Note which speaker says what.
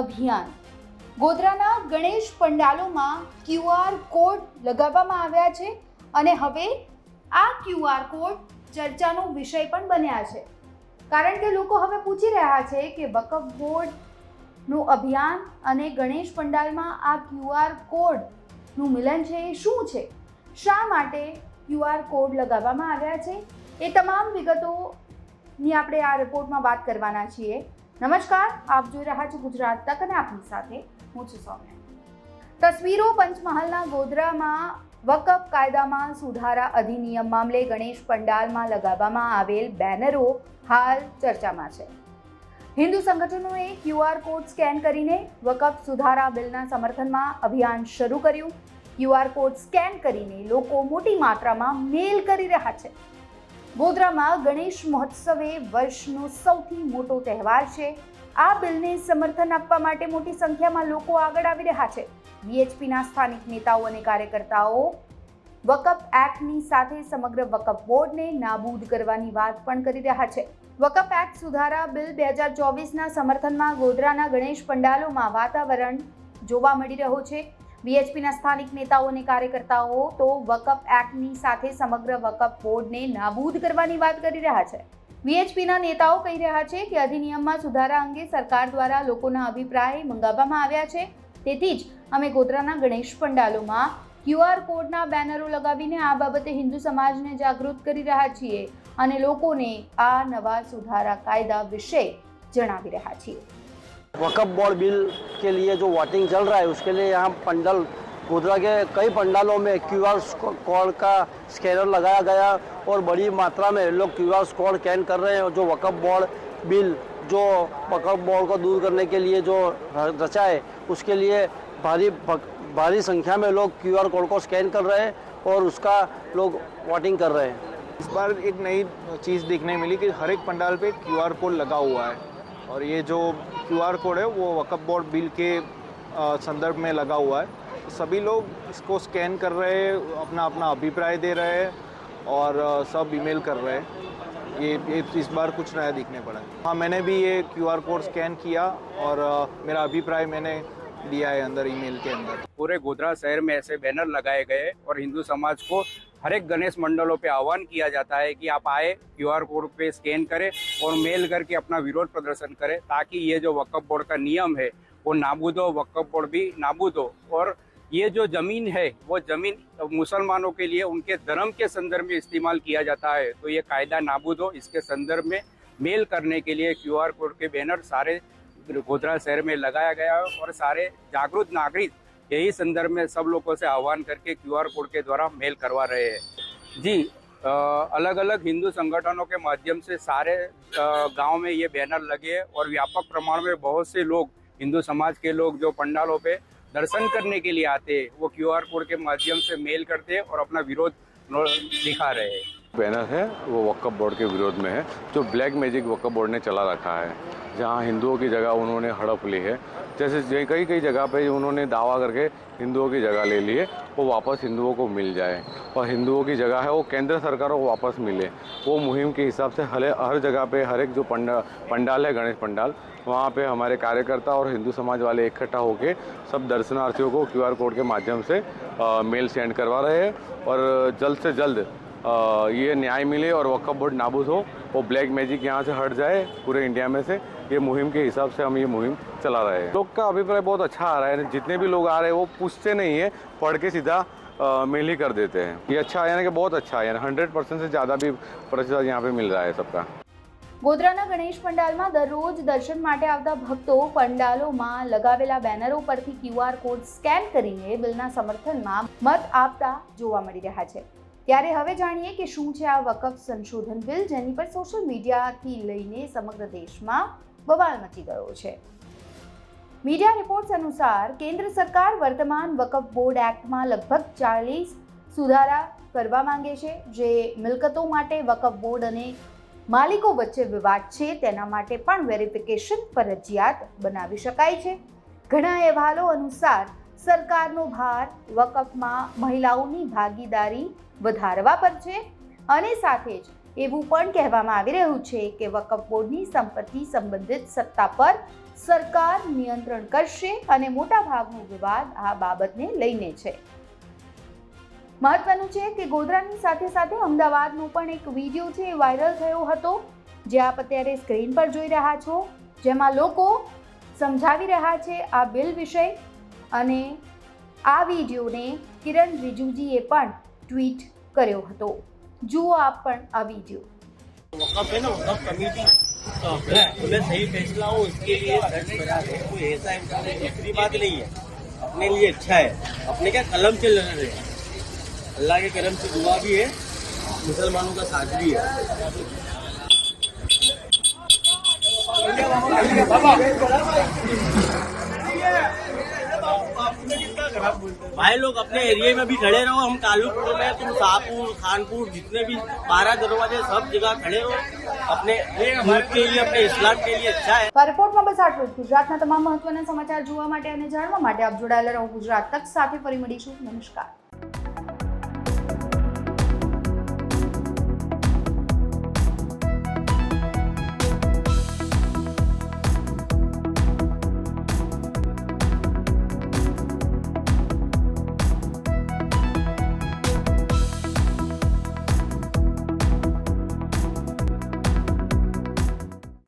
Speaker 1: અભિયાન. ગોધરાના ગણેશ પંડાલોમાં ક્યુઆર કોડ લગાવવામાં આવ્યા છે અને હવે આ ક્યુઆર કોડ ચર્ચાનો વિષય પણ બન્યા છે. કારણ કે લોકો હવે પૂછી રહ્યા છે કે વકફ બોર્ડનું અભિયાન અને ગણેશ પંડાલમાં આ ક્યુઆર કોડનું મિલન છે એ શું છે? શા માટે ક્યુઆર કોડ લગાવવામાં આવ્યા છે? એ તમામ વિગતોની આપણે આ રિપોર્ટમાં વાત કરવાના છીએ. નમસ્કાર, આપ જોઈ રહ્યા છો ગુજરાત તક અને આપની સાથે હું છું સૌમ્યા. તસવીરો પંચમહાલના ગોધરામાં વકફ કાયદામાં સુધારા અધિનિયમ મામલે ગણેશ પંડાલમાં લગાવવામાં આવેલ બેનરો હાલ ચર્ચામાં છે. હિન્દુ સંગઠનોએ ક્યુઆર કોડ સ્કેન કરીને વકફ સુધારા બિલના સમર્થનમાં અભિયાન શરૂ કર્યું. ક્યુઆર કોડ સ્કેન કરીને લોકો મોટી માત્રામાં મેલ કરી રહ્યા છે. ગોધરામાં ગણેશ મહોત્સવ વર્ષનો સૌથી મોટો તહેવાર છે. આ બિલને સમર્થન આપવા માટે મોટી સંખ્યામાં લોકો આગળ આવી રહ્યા છે. બીએચપીના સ્થાનિક નેતાઓ અને કાર્યકર્તાઓ વકફ એક્ટની સાથે સમગ્ર વકફ બોર્ડને નાબૂદ કરવાની વાત પણ કરી રહ્યા છે. વકફ એક્ટ સુધારા બિલ બે હજાર ચોવીસના સમર્થનમાં ગોધરાના ગણેશ પંડાલોમાં વાતાવરણ જોવા મળી રહ્યું છે. વીએચપીના સ્થાનિક નેતાઓ અને કાર્યકર્તાઓ તો વકફ એક્ટની સાથે સમગ્ર વકફ બોર્ડને નાબૂદ કરવાની વાત કરી રહ્યા છે. વીએચપીના નેતાઓ કહી રહ્યા છે કે અધિનિયમમાં સુધારા અંગે સરકાર દ્વારા લોકોના અભિપ્રાય મંગાવવામાં આવ્યા છે. તેથી જ અમે ગોધરાના ગણેશ પંડાલોમાં ક્યુઆર કોડના બેનરો લગાવીને આ બાબતે હિન્દુ સમાજને જાગૃત કરી રહ્યા છીએ અને લોકોને આ નવા સુધારા કાયદા વિશે જણાવી રહ્યા છીએ.
Speaker 2: वकफ बोर्ड बिल के लिए जो वोटिंग चल रहा है, उसके लिए यहाँ पंडल, गोधरा के कई पंडालों में क्यू आर कोड का स्कैनर लगाया गया और बड़ी मात्रा में लोग क्यू आर कोड स्कैन कर रहे हैं और जो वकफ बोर्ड बिल जो वकफ बोर्ड को दूर करने के लिए जो रचा है, उसके लिए भारी भारी संख्या में लोग क्यू आर कोड को स्कैन कर रहे हैं और उसका लोग वोटिंग कर रहे हैं।
Speaker 3: इस बार एक नई चीज़ देखने मिली कि हर एक पंडाल पे क्यू आर कोड लगा हुआ है। और ये जो क्यू आर कोड है वो वकफ बोर्ड बिल के संदर्भ में लगा हुआ है। सभी लोग इसको स्कैन कर रहे हैं अपना अपना अभिप्राय दे रहे हैं और सब ईमेल कर रहे हैं। ये, ये इस बार कुछ नया दिखने पड़ा है। हाँ मैंने भी ये क्यू आर कोड स्कैन किया और मेरा अभिप्राय मैंने दिया है अंदर ईमेल के अंदर।
Speaker 4: पूरे गोधरा शहर में ऐसे बैनर लगाए गए और हिंदू समाज को हर एक गणेश मंडलों पे आह्वान किया जाता है कि आप आए क्यूआर कोड पे स्कैन करें और मेल करके अपना विरोध प्रदर्शन करें ताकि ये जो वक्फ बोर्ड का नियम है, वो नाबूद हो वक्फ बोर्ड भी नाबूद। हो और ये जो ज़मीन है, वो ज़मीन मुसलमानों के लिए उनके धर्म के संदर्भ में इस्तेमाल किया जाता है। तो ये कायदा नाबूद हो इसके संदर्भ में मेल करने के लिए क्यूआर कोड के बैनर सारे गोधरा शहर में लगाया गया है और सारे जागरूक नागरिक यही संदर्भ में सब लोगों से आह्वान करके क्यूआर कोड के द्वारा मेल करवा रहे हैं। जी अलग अलग हिंदू संगठनों के माध्यम से सारे गाँव में ये बैनर लगे और व्यापक प्रमाण में बहुत से लोग, हिंदू समाज के लोग जो पंडालों पे दर्शन करने के लिए आते हैं, वो क्यूआर कोड के माध्यम से मेल करते हैं और अपना विरोध दिखा रहे हैं।
Speaker 5: बैनर है, वो वक्फ बोर्ड के विरोध में है, जो ब्लैक मैजिक वक्फ बोर्ड ने चला रखा है। जहाँ हिंदुओं की जगह उन्होंने हड़प ली है जैसे कई कई जगह पे उन्होंने दावा करके हिंदुओं की जगह ले लिए वो वापस हिंदुओं को मिल जाए। और हिंदुओं की जगह है वो केंद्र सरकार को वापस मिले। वो मुहिम के हिसाब से हले हर जगह पे हर एक जो पंडा पंडाल है गणेश पंडाल वहाँ पे हमारे कार्यकर्ता और हिंदू समाज वाले इकट्ठा होके सब दर्शनार्थियों को क्यूआर कोड के माध्यम से अ, मेल सेंड करवा रहे हैं। और जल्द से जल्द ये न्याय मिले और वक्फ बोर्ड नाबूद हो वो ब्लैक मैजिक यहाँ से हट जाए पूरे इंडिया में से ये मुहिम के हिसाब से हम ये मुहिम चला रहे हैं लोग का अभिप्राय बहुत अच्छा आ रहा है जितने भी लोग आ रहे हैं वो पूछते नहीं है पढ़ के सीधा अ, मेल ही कर देते हैं ये अच्छा है यानी कि बहुत अच्छा है यानी हंड्रेड परसेंट से ज़्यादा भी प्रतिशत यहाँ पे मिल रहा है सबका
Speaker 1: ગોધરાના ગણેશ પંડાલમાં દરરોજ દર્શન માટે આવતા ભક્તો પંડાલોમાં લગાવેલા બેનરો પરથી ક્યુઆર કોડ સ્કેન કરીને બિલના સમર્થનમાં મત આપતા જોવા મળી રહ્યા છે ત્યારે હવે જાણીએ કે શું છે આ વકફ સંશોધન બિલ, જેની પર સોશિયલ મીડિયાથી લઈને સમગ્ર દેશમાં બવાલ મચી ગયો છે. મીડિયા રિપોર્ટ્સ અનુસાર કેન્દ્ર સરકાર વર્તમાન વકફ બોર્ડ એક્ટમાં લગભગ ચાલીસ સુધારા કરવા માંગે છે, જે મિલકતો માટે વકફ બોર્ડ અને માલિકો વચ્ચે વિવાદ છે, તેના માટે પણ વેરિફિકેશન ફરજિયાત બનાવી શકાય છે. ઘણા અહેવાલો અનુસાર સરકારનો ભાર વકફમાં મહિલાઓની ભાગીદારી વધારવા પર છે. અને સાથે જ એવું પણ કહેવામાં આવી રહ્યું છે કે વકફ બોર્ડની સંપત્તિ સંબંધિત સત્તા પર સરકાર નિયંત્રણ કરશે અને મોટા ભાગનો વિવાદ આ બાબતને લઈને છે. મહત્વનું છે કે ગોધરાની સાથે સાથે અમદાવાદનો પણ એક વીડિયો છે એ વાયરલ થયો હતો. જે આપ અત્યારે સ્ક્રીન પર જોઈ રહ્યા છો. જેમાં લોકો સમજાવી રહ્યા છે આ બિલ વિશે. અને આ વિડીયોને કિરણ રિજુજીએ પણ ટ્વીટ કર્યો હતો જુઓ આપ પણ આ વિડીયો
Speaker 6: वकफ है ना वकफ कमेटी उन्हें सही फैसला हो इसके लिए दर्ज करा है कोई ऐसा इंसान है दूसरी बात नहीं है अपने लिए अच्छा है अपने क्या कलम से लड़ रहे हैं अल्लाह के करम से दुआ भी है मुसलमानों का साथ भी है भाई लोग अपने एरिया में भी खड़े रहो हम तालुकपुर में तुम शाहपुर खानपुर जितने भी बारह दरवाजे सब जगह खड़े रहो अपने मुल्क के लिए अपने इस्लाम के लिए अच्छा है
Speaker 1: તો આ રિપોર્ટમાં બસ આટલું જ ગુજરાતના તમામ મહત્વના સમાચાર જોવા માટે અને જાણવા માટે આપ જોડાયેલા રહો ગુજરાત તક સાથે ફરી મળીશું નમસ્કાર